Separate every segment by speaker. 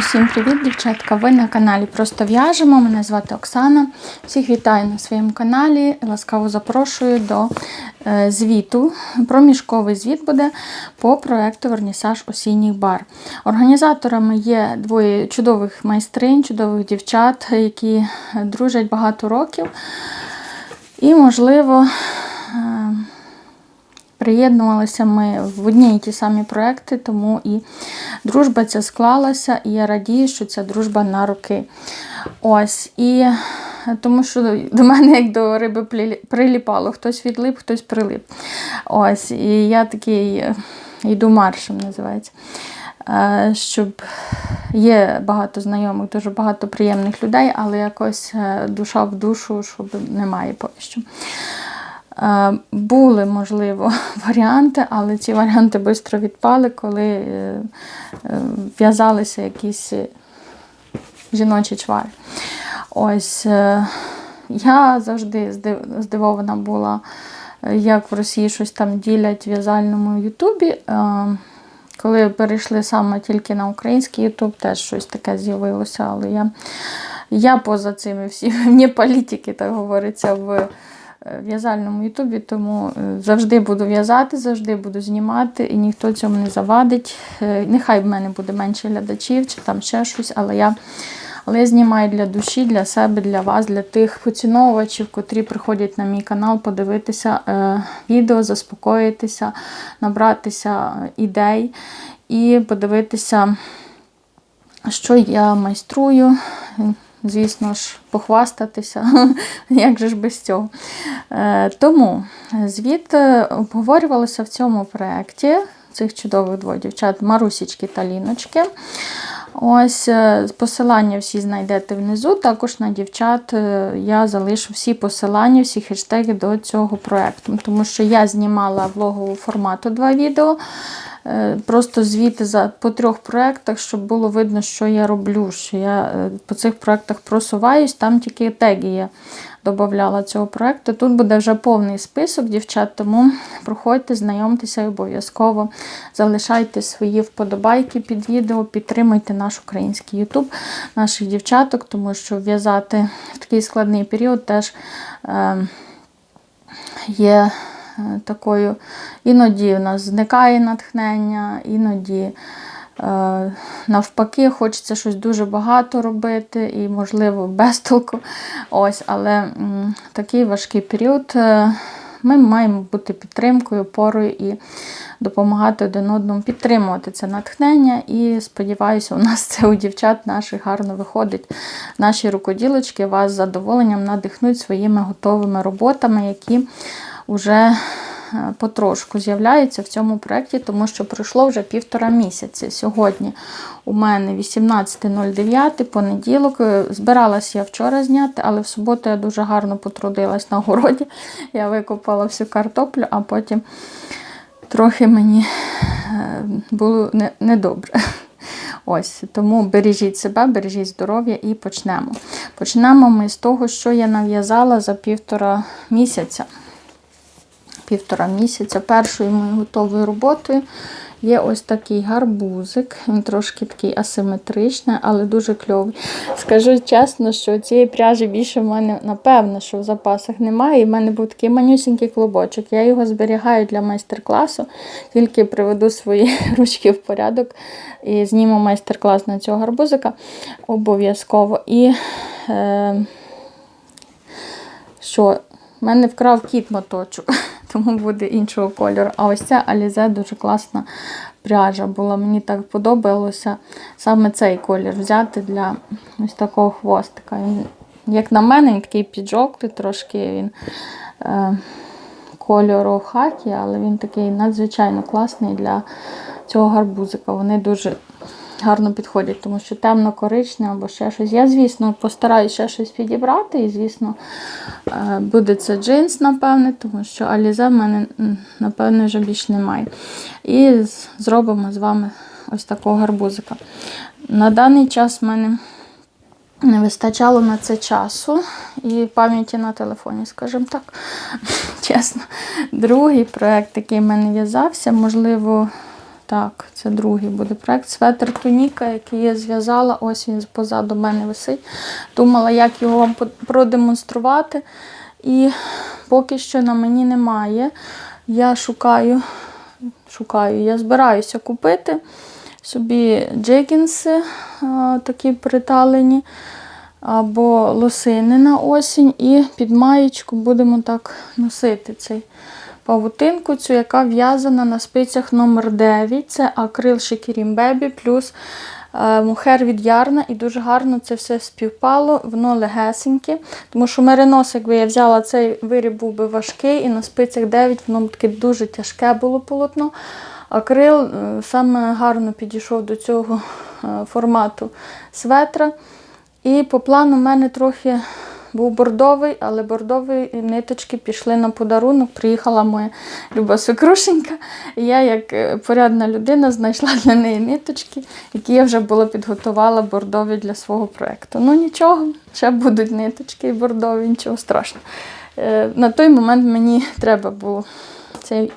Speaker 1: Усім привіт, дівчатка! Ви на каналі Просто в'яжемо. Мене звати Оксана. Всіх вітаю на своєму каналі. Ласкаво запрошую до е, звіту. Проміжковий звіт буде по проекту Вернісаж осінніх бар. Організаторами є двоє чудових майстринь, чудових дівчат, які дружать багато років. І, можливо, е, Приєднувалися ми в одні і ті самі проекти, тому і дружба ця склалася, і я радію, що ця дружба на роки. Ось. І тому що до мене, як до риби, приліпало, хтось відлип, хтось прилип. Ось. І я такий е, йду маршем, називається. Е, Щоб є багато знайомих, дуже багато приємних людей, але якось е, душа в душу, щоб немає поки що. Е, Були, можливо, варіанти, але ці варіанти швидко відпали, коли е, е, в'язалися якісь жіночі чвари. Ось я завжди здивована була, як в Росії щось там ділять в в'язальному Ютубі. Коли перейшли саме тільки на український Ютуб, теж щось таке з'явилося, але я, я поза цими всіма, не політики, так говориться, в в'язальному Ютубі, тому е, завжди буду в'язати, завжди буду знімати, і ніхто цьому не завадить. Е, Нехай в мене буде менше глядачів чи там ще щось, але я, але я знімаю для душі, для себе, для вас, для тих поціновувачів, котрі приходять на мій канал подивитися е, відео, заспокоїтися, набратися ідей і подивитися, що я майструю. Звісно ж, похвастатися, як же ж без цього. Е, Тому звіт е, обговорювалося в цьому проєкті цих чудових двох дівчат Марусічки та Ліночки. Ось е, посилання всі знайдете внизу. Також на дівчат я залишу всі посилання, всі хештеги до цього проєкту. Тому що я знімала влогового формату два відео. Е, Просто звіти за, по трьох проєктах, щоб було видно, що я роблю, що я е, по цих проєктах просуваюсь, там тільки теги я додавала цього проєкту. Тут буде вже повний список дівчат, тому проходьте, знайомтеся обов'язково залишайте свої вподобайки під відео, підтримуйте наш український Ютуб, наших дівчаток, тому що в'язати в такий складний період теж. Е, є такою, іноді в нас зникає натхнення, іноді е, навпаки хочеться щось дуже багато робити і, можливо, без толку. Ось, але такий важкий період. е, Ми маємо бути підтримкою, опорою і допомагати один одному підтримувати це натхнення. І сподіваюся, у нас це у дівчат наших гарно виходить. Наші рукоділочки вас з задоволенням надихнуть своїми готовими роботами, які вже е, потрошку з'являються в цьому проєкті, тому що пройшло вже півтора місяці. Сьогодні у мене 18.09, понеділок. Е, Збиралась я вчора зняти, але в суботу я дуже гарно потрудилась на городі. Я викопала всю картоплю, а потім трохи мені е, було недобре. Ось, тому бережіть себе, бережіть здоров'я і почнемо. Почнемо ми з того, що я нав'язала за півтора місяця. Півтора місяця. Першою моєю готовою роботою є ось такий гарбузик. Він трошки такий асиметричний, але дуже кльовий. Скажу чесно, що цієї пряжі більше в мене, напевно, що в запасах немає. І в мене був такий манюсінький клубочок. Я його зберігаю для майстер-класу, тільки приведу свої ручки в порядок і зніму майстер-клас на цього гарбузика обов'язково. І е, що мене вкрав кіт моточок, тому буде іншого кольору. А ось ця Alize дуже класна пряжа була. Мені так подобалося саме цей колір взяти для ось такого хвостика. Він, як на мене, він такий піджоклий, трошки він е, кольору хакі, але він такий надзвичайно класний для цього гарбузика. Вони дуже гарно підходять, тому що темно-коричне або ще щось. Я, звісно, постараюся ще щось підібрати, і, звісно, е, буде це джинс, напевне, тому що Алізе в мене, напевне, вже більш немає. І зробимо з вами ось такого гарбузика. На даний час в мене не вистачало на це часу і пам'яті на телефоні, скажімо так. Чесно. Другий проєкт, який в мене в'язався, можливо, Так, це другий буде проект. Светр Туніка, який я зв'язала. Ось він позаду мене висить. Думала, як його вам продемонструвати. І поки що на мені немає. Я шукаю, шукаю, я збираюся купити собі джегінси такі приталені або лосини на осінь, і під маєчку будемо так носити цей павутинку, цю, яка в'язана на спицях номер 9 Це акрил Шикірім Бебі плюс е, мухер від ярна. І дуже гарно це все співпало, воно легесеньке. Тому що меринос, якби я взяла цей виріб, був би важкий, і на спицях 9 воно таке дуже тяжке було полотно. Акрил е, саме гарно підійшов до цього е, формату светра. І по плану в мене трохи був бордовий, але бордові ниточки пішли на подарунок. Приїхала моя люба свекрушенька. І я, як е, порядна людина, знайшла для неї ниточки, які я вже була підготувала бордові для свого проєкту. Ну нічого, ще будуть ниточки і бордові, нічого страшного. Е, На той момент мені треба було цей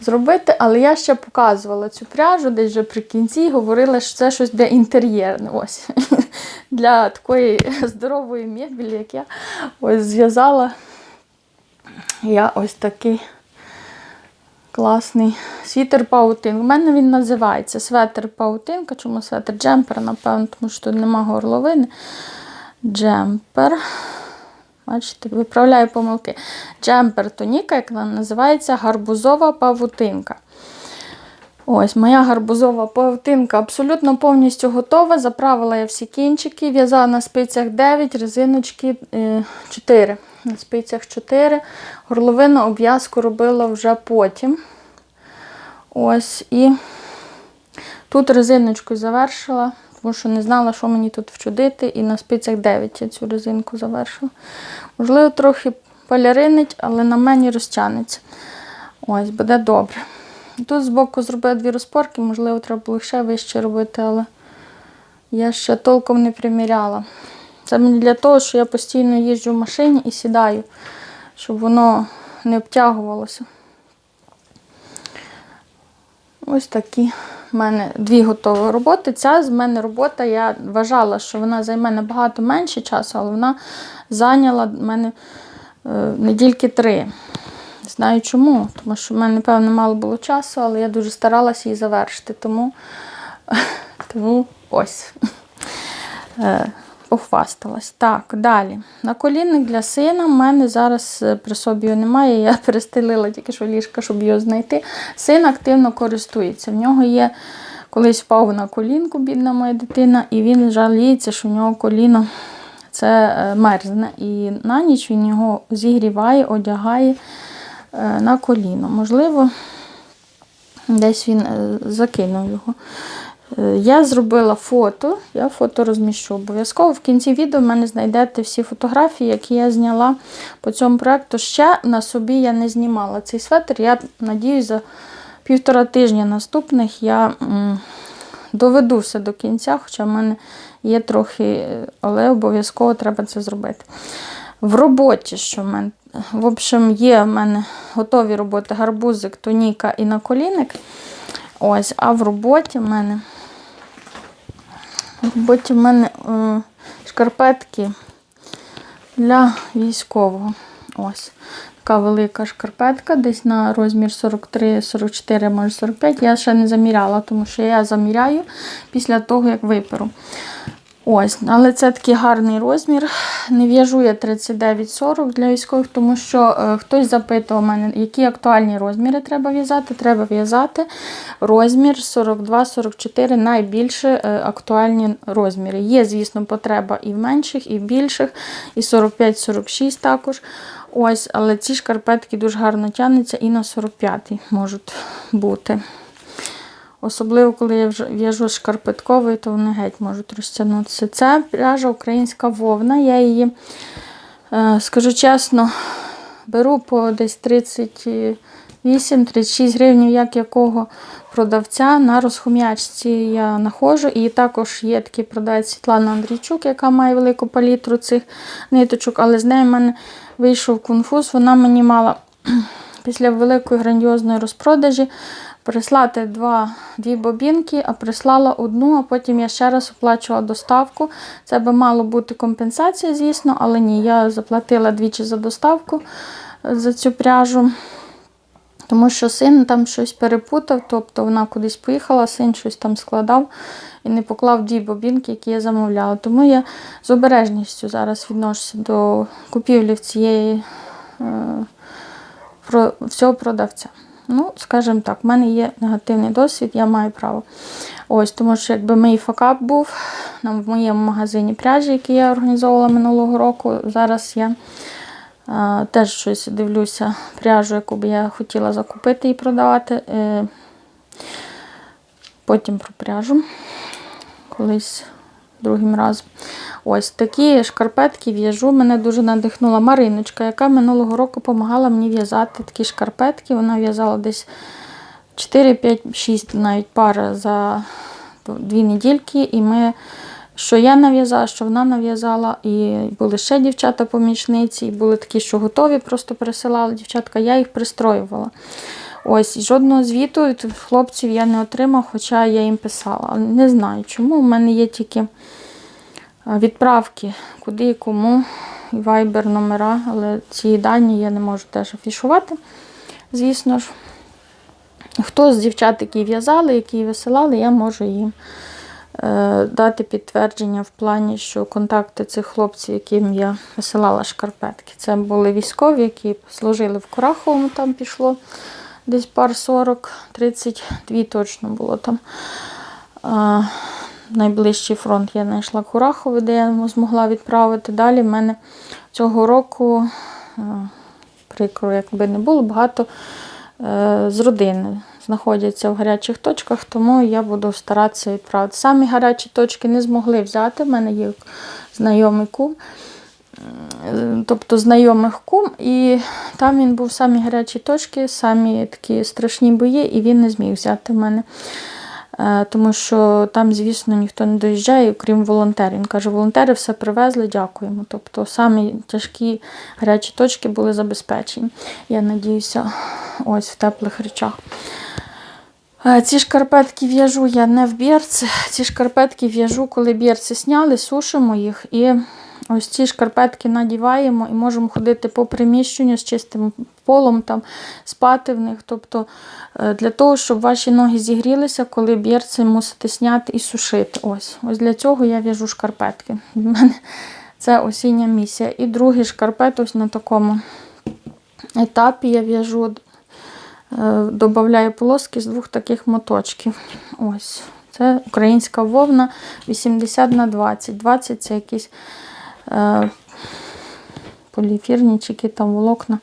Speaker 1: зробити, але я ще показувала цю пряжу десь вже при кінці, говорила, що це щось для інтер'єрне. Ось. Для такої здорової мебелі, як я ось зв'язала я ось такий класний світер паутин. У мене він називається светер паутинка. Чому светер джемпер, напевно, тому що тут нема горловини. Джемпер. Бачите, виправляю помилки. Джемпер тоніка, як вона називається, гарбузова павутинка. Ось моя гарбузова павутинка абсолютно повністю готова. Заправила я всі кінчики, в'язала на спицях 9, резиночки е, 4. На спицях 4. Горловину обв'язку робила вже потім. Ось і тут резиночкою завершила, тому що не знала, що мені тут вчудити, і на спицях 9 я цю резинку завершила. Можливо, трохи поляринить, але на мені розтягнеться. Ось, буде добре. Тут збоку зробила дві розпорки, можливо, треба було ще вище робити, але я ще толком не приміряла. Це мені для того, що я постійно їжджу в машині і сідаю, щоб воно не обтягувалося. Ось такі в мене дві готові роботи. Ця з мене робота, я вважала, що вона займе набагато менше часу, але вона зайняла в мене е, недільки три. Знаю чому, тому що в мене, напевно, мало було часу, але я дуже старалася її завершити. Тому, тому ось. Е, Похвасталась. Так, далі. Наколінник для сина. в мене зараз е, при собі немає. Я перестелила тільки що ліжка, щоб його знайти. Син активно користується. В нього є колись впав на колінку, бідна моя дитина, і він жаліється, що в нього коліно це е, мерзне. І на ніч він його зігріває, одягає на коліно. Можливо, десь він е, закинув його. Е, Я зробила фото, я фото розміщу обов'язково. В кінці відео в мене знайдете всі фотографії, які я зняла по цьому проєкту. Ще на собі я не знімала цей светр. Я надіюсь, за півтора тижня наступних я доведу все до кінця, хоча в мене є трохи, е, але обов'язково треба це зробити. В роботі, що в мене, в общем, є в мене готові роботи гарбузик, тоніка і наколінник. Ось, а в роботі в мене в роботі в мене е, шкарпетки для військового. Ось. Така велика шкарпетка, десь на розмір 43, 44, може 45. Я ще не заміряла, тому що я заміряю після того, як виперу. Ось, але це такий гарний розмір. Не в'яжу я 39-40 для військових, тому що е, хтось запитував мене, які актуальні розміри треба в'язати. Треба в'язати розмір 42-44, найбільше е, актуальні розміри. Є, звісно, потреба і в менших, і в більших, і 45-46 також. Ось, але ці шкарпетки дуже гарно тягнуться і на 45 можуть бути. Особливо, коли я в'яжу шкарпетковий, то вони геть можуть розтягнутися. Це пряжа українська вовна. Я її, е, скажу чесно, беру по десь 38-36 гривень, як якого продавця. На розхом'ячці я знаходжу. І також є такий продавець Світлана Андрійчук, яка має велику палітру цих ниточок, але з нею в мене вийшов конфуз. Вона мені мала після великої грандіозної розпродажі прислати два, дві бобінки, а прислала одну, а потім я ще раз оплачувала доставку. Це би мало бути компенсація, звісно, але ні, я заплатила двічі за доставку за цю пряжу. Тому що син там щось перепутав, тобто вона кудись поїхала, син щось там складав і не поклав дві бобінки, які я замовляла. Тому я з обережністю зараз відношуся до купівлі в цієї е, всього продавця. Ну, скажімо так, в мене є негативний досвід, я маю право. Ось, тому що якби мій факап був на, в моєму магазині пряжі, який я організовувала минулого року, зараз я е, теж щось дивлюся пряжу, яку би я хотіла закупити і продавати. Е, потім про пряжу. Колись другим разом. Ось такі шкарпетки в'яжу. Мене дуже надихнула Мариночка, яка минулого року допомагала мені в'язати такі шкарпетки. Вона в'язала десь 4, 5, 6 навіть пар за дві недільки. І ми, що я нав'язала, що вона нав'язала, і були ще дівчата-помічниці, і були такі, що готові, просто пересилали дівчатка, я їх пристроювала. Ось, жодного звіту від хлопців я не отримав, хоча я їм писала. Не знаю чому. У мене є тільки відправки, куди і кому, вайбер номера, але ці дані я не можу теж афішувати, звісно ж. Хто з дівчат, які в'язали, які висилали, я можу їм е, дати підтвердження в плані, що контакти цих хлопців, яким я висилала шкарпетки. Це були військові, які служили в Кураховому, там пішло десь пар 40, 32 точно було там. А, найближчий фронт я знайшла Курахове, де я змогла відправити. Далі в мене цього року, прикро, якби не було, багато е, з родини знаходяться в гарячих точках, тому я буду старатися відправити. Самі гарячі точки не змогли взяти. в мене є знайомий кум. Е, Тобто знайомих кум, і там він був самі гарячі точки, самі такі страшні бої, і він не зміг взяти в мене. Е, Тому що там, звісно, ніхто не доїжджає, окрім волонтерів. Він каже, волонтери все привезли, дякуємо. Тобто самі тяжкі гарячі точки були забезпечені. Я надіюся, ось в теплих речах. Е, Ці шкарпетки в'яжу я не в бірці. Ці шкарпетки в'яжу, коли бірці сняли, сушимо їх. І ось ці шкарпетки надіваємо і можемо ходити по приміщенню з чистим полом, там, спати в них. Тобто е, для того, щоб ваші ноги зігрілися, коли бірці мусите сняти і сушити. Ось ось для цього я в'яжу шкарпетки. Для мене це осіння місія. І другий шкарпет ось на такому етапі я в'яжу. Е, Добавляю полоски з двох таких моточків. Ось. Це українська вовна 80 на 20. 20 це якісь е, поліефірні там волокна.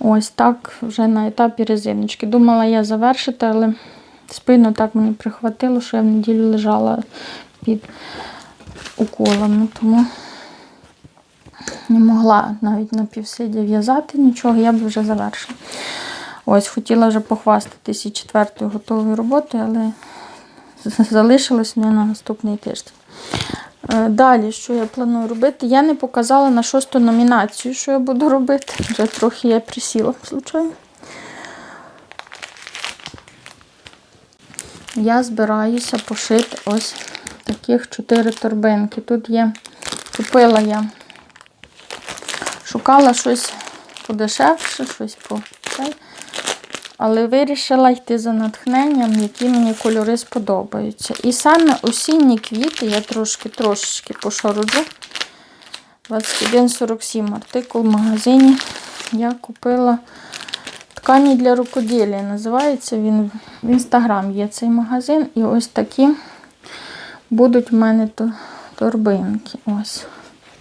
Speaker 1: Ось так вже на етапі резиночки. Думала я завершити, але спину так мені прихватило, що я в неділю лежала під уколами. Тому не могла навіть на півсидя в'язати нічого, я б вже завершила. Ось, хотіла вже похвастатися і четвертою готовою роботою, але залишилось не на наступний тиждень. Е, Далі, що я планую робити? Я не показала на шосту номінацію, що я буду робити. Вже трохи я присіла, звичайно. Я збираюся пошити ось таких чотири торбинки. Тут є, купила я, шукала щось подешевше, щось по. Але вирішила йти за натхненням, які мені кольори сподобаються. І саме осінні квіти я трошки трошечки пошароджу. 21,47 артикул в магазині. Я купила ткані для рукоділля. Називається він в інстаграм є цей магазин. І ось такі будуть в мене торбинки. Ось.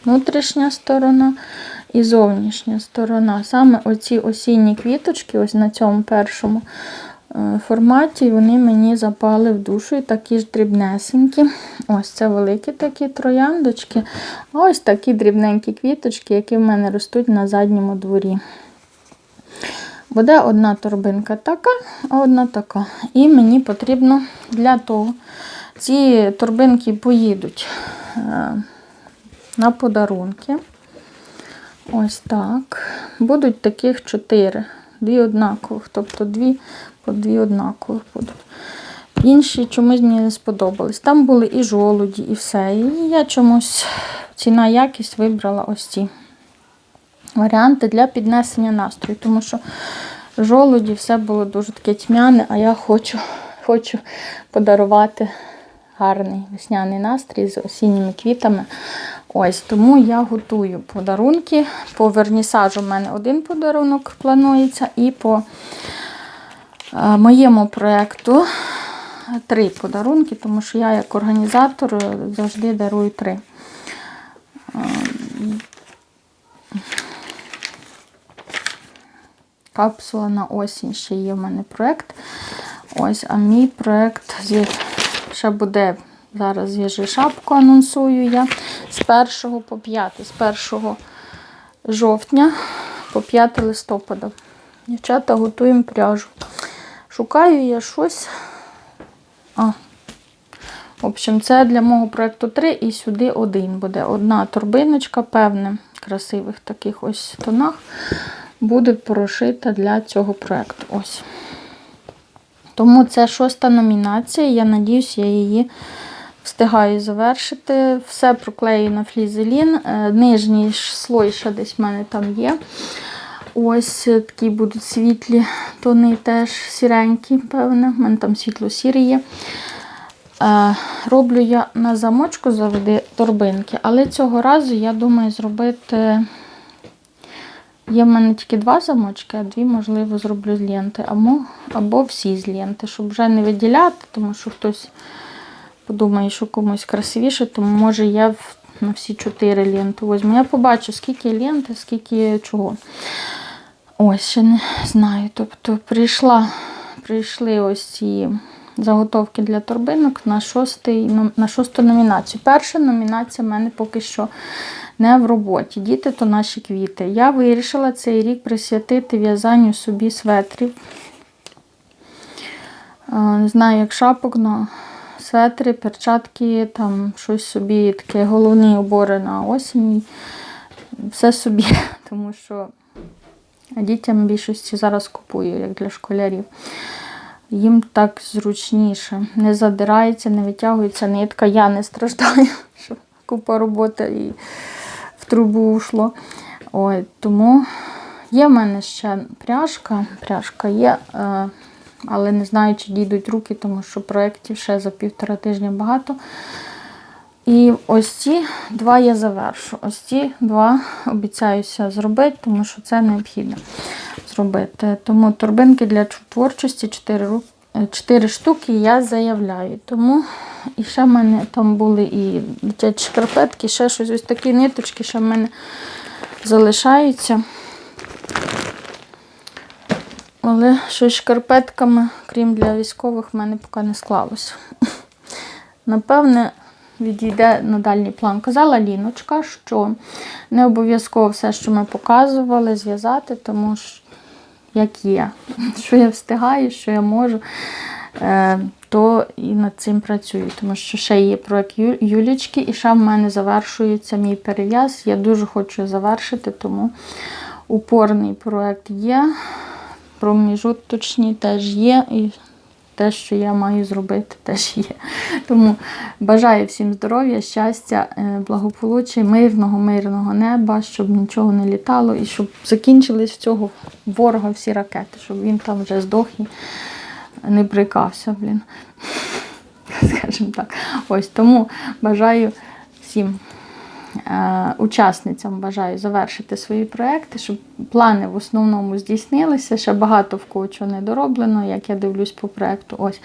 Speaker 1: Внутрішня сторона і зовнішня сторона. Саме оці осінні квіточки, ось на цьому першому е, форматі, вони мені запали в душу і такі ж дрібнесенькі. Ось це великі такі трояндочки. А ось такі дрібненькі квіточки, які в мене ростуть на задньому дворі. Буде одна торбинка така, а одна така. І мені потрібно для того, ці торбинки поїдуть е, на подарунки. Ось так. Будуть таких чотири дві однакових, тобто дві по дві однакових будуть. Інші чомусь мені не сподобались. Там були і жолуді, і все. І я чомусь ціна якість вибрала ось ці варіанти для піднесення настрою, тому що жолуді все було дуже таке тьмяне, а я хочу, хочу подарувати гарний весняний настрій з осінніми квітами. Ось тому я готую подарунки. По вернісажу в мене один подарунок планується, і по е, моєму проєкту три подарунки, тому що я як організатор завжди дарую три. Е, Капсула на осінь ще є в мене проєкт. Ось, а мій проєкт ще буде. Зараз зв'яжи шапку, анонсую я з 1 по 5, з 1 жовтня по 5 листопада. Дівчата готуємо пряжу. Шукаю я щось. А. В общем, це для мого проєкту 3 і сюди один буде. Одна торбиночка, певне, красивих таких ось тонах, буде прошита для цього проєкту. Ось. Тому це шоста номінація. Я надіюсь, я її встигаю завершити. Все проклею на флізелін. Е, Нижній слой ще десь в мене там є. Ось е, такі будуть світлі тони, теж сіренькі, певне. У мене там світло-сірі є. Е, Роблю я на замочку завжди торбинки, але цього разу я думаю зробити. Є в мене тільки два замочки, а дві, можливо, зроблю з ленти, або, або всі з ленти, щоб вже не виділяти, тому що хтось подумає, що комусь красивіше, тому може я на всі чотири ленти візьму. Я побачу, скільки ленти, скільки чого. Ось, ще не знаю. Тобто прийшла, прийшли ось ці заготовки для торбинок на, шостий, на шосту номінацію. Перша номінація в мене поки що не в роботі. Діти то наші квіти. Я вирішила цей рік присвятити в'язанню собі светрів. Е, Не знаю, як шапок, але светри, перчатки, там щось собі, таке головні убори на осінь. Все собі, тому що дітям більшості зараз купую, як для школярів. Їм так зручніше. Не задирається, не витягується нитка. Я не страждаю, що купа роботи і в трубу йшло. Ой, тому є в мене ще пряжка. Пряжка є, е, але не знаю, чи дійдуть руки, тому що проєктів ще за півтора тижня багато. І ось ці два я завершу. Ось ці два обіцяюся зробити, тому що це необхідно зробити. Тому торбинки для творчості 4, ру- е, 4 штуки я заявляю. Тому і ще в мене там були і дитячі шкарпетки, ще щось, ось такі ниточки, ще в мене залишаються. Але щось шкарпетками, крім для військових, в мене поки не склалося. Напевне, відійде на дальній план. Казала Ліночка, що не обов'язково все, що ми показували, зв'язати, тому що як є, що я встигаю, що я можу, е, то і над цим працюю. Тому що ще є проект Юлічки, і ще в мене завершується мій перев'яз. Я дуже хочу завершити, тому упорний проект є. Проміжуточні теж є. І те, що я маю зробити, теж є. Тому бажаю всім здоров'я, щастя, е, благополуччя, мирного, мирного неба, щоб нічого не літало і щоб закінчились в цього ворога всі ракети, щоб він там вже здох і не брикався, блін. Скажімо так. Ось тому бажаю всім учасницям бажаю завершити свої проекти, щоб плани в основному здійснилися. Ще багато в кого чого не дороблено, як я дивлюсь по проекту. Ось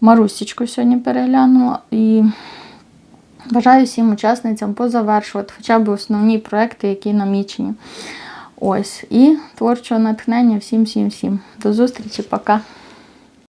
Speaker 1: Марусічку сьогодні переглянула і бажаю всім учасницям позавершувати хоча б основні проекти, які намічені. Ось. І творчого натхнення всім, всім, всім. До зустрічі, пока.